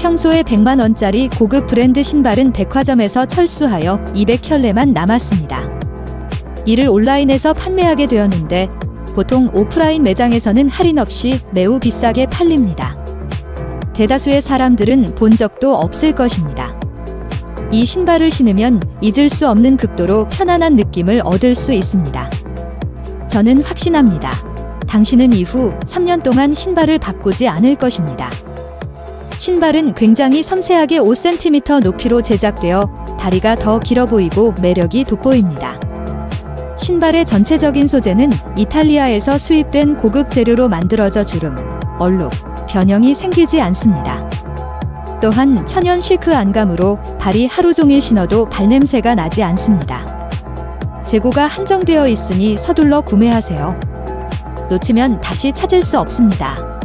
평소에 100만 원짜리 고급 브랜드 신발은 백화점에서 철수하여 200켤레만 남았습니다. 이를 온라인에서 판매하게 되었는데 보통 오프라인 매장에서는 할인 없이 매우 비싸게 팔립니다. 대다수의 사람들은 본 적도 없을 것입니다. 이 신발을 신으면 잊을 수 없는 극도로 편안한 느낌을 얻을 수 있습니다. 저는 확신합니다. 당신은 이후 3년 동안 신발을 바꾸지 않을 것입니다. 신발은 굉장히 섬세하게 5cm 높이로 제작되어 다리가 더 길어 보이고 매력이 돋보입니다. 신발의 전체적인 소재는 이탈리아에서 수입된 고급 재료로 만들어져 주름, 얼룩, 변형이 생기지 않습니다. 또한 천연 실크 안감으로 발이 하루 종일 신어도 발냄새가 나지 않습니다. 재고가 한정되어 있으니 서둘러 구매하세요. 놓치면 다시 찾을 수 없습니다.